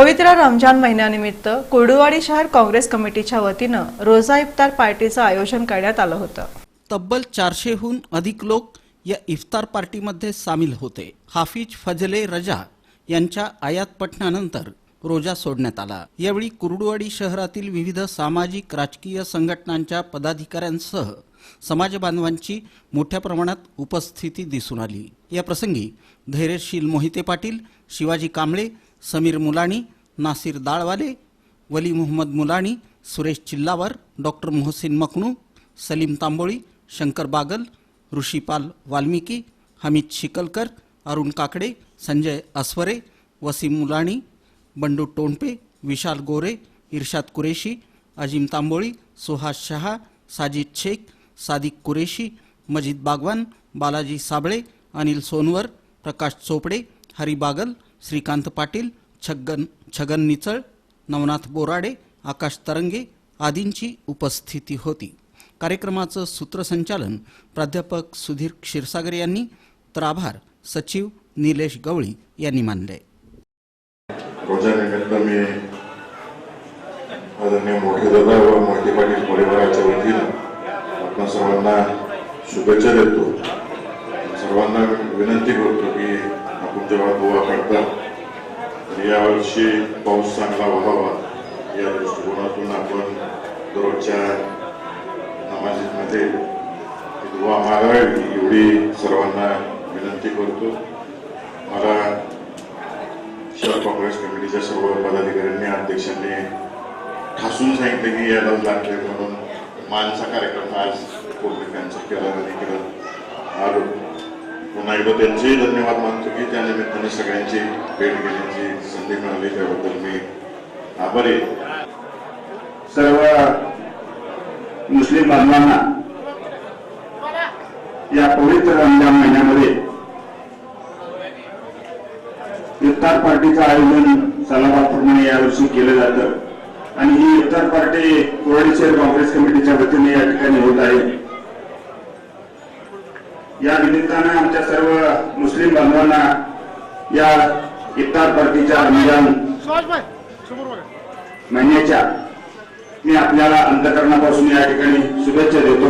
पवित्र रमजान महिन्यानिमित्त कुर्डुवाडी शहर काँग्रेस कमिटीच्या वतीनं रोजा इफ्तार पार्टीचं आयोजन करण्यात आलं होतं. तब्बल चारशेहून अधिक लोक या इफ्तार पार्टीमध्ये सामील होते. हाफिज फजले रजा यांच्या आयात पठणानंतर रोजा सोडण्यात आला. यावेळी कुर्डुवाडी शहरातील विविध सामाजिक राजकीय संघटनांच्या पदाधिकाऱ्यांसह समाज बांधवांची मोठ्या प्रमाणात उपस्थिती दिसून आली. या प्रसंगी धैर्यशील मोहिते पाटील शिवाजी कांबळे समीर मुलाणी नासिर दाळवाले वली मोहम्मद मुलाणी सुरेश चिल्लावर डॉक्टर मोहसिन मकणू सलीम तांबोळी शंकर बागल ऋषीपाल वाल्मिकी हमीद शिकलकर अरुण काकडे संजय अस्वरे वसीम मुलाणी बंडू टोंडपे विशाल गोरे इर्शाद कुरेशी अजिम तांबोळी सुहास शहा साजिद शेख सादिक कुरेशी मजीद बागवान बालाजी साबळे अनिल सोनवर प्रकाश चोपडे हरी बागल श्रीकांत पाटील छगन छगन निचळ नवनाथ बोराडे आकाश तरंगे आदींची उपस्थिती होती. कार्यक्रमाचं सूत्रसंचालन प्राध्यापक सुधीर क्षीरसागर यांनी तर आभार सचिव निलेश गवळी यांनी मानले. आदरणीय मोठे दादा व मोठे पाटील परिवाराच्या वतीनं आपण सर्वांना शुभेच्छा देतो. सर्वांना विनंती करतो की जेव्हा दुवा काढतात यावर्षी पाऊस चांगला व्हावा या दृष्टिकोनातून आपण दररोजच्या नमाजीमध्ये दुवा मागावी एवढी सर्वांना विनंती करतो मला शहर काँग्रेस कमिटीच्या सर्व पदाधिकाऱ्यांनी अध्यक्षांनी ठासून सांगितलं की याला लागले म्हणून मानचा कार्यक्रम आज पूर्ण केला आणि इकडं आलो पुन्हा एकदा त्यांचेही धन्यवाद मानतो की त्या निमित्ताने सगळ्यांची भेट घेण्याची संधी मिळाली. त्याबद्दल मी आभारी सर्व मुस्लिम बांधवांना या पवित्र रमजान महिन्यामध्ये इफ्तार पार्टीचं आयोजन सलाबादप्रमाणे यावर्षी केलं जातं. आणि ही इफ्तार पार्टी कोरडी शहर काँग्रेस कमिटीच्या वतीने या ठिकाणी होत आहे. या निमित्तानं आमच्या सर्व मुस्लिम बांधवांना या इफ्तार पार्टीच्या रमजान महिन्याच्या मी आपल्याला अंतकरणापासून या ठिकाणी शुभेच्छा देतो.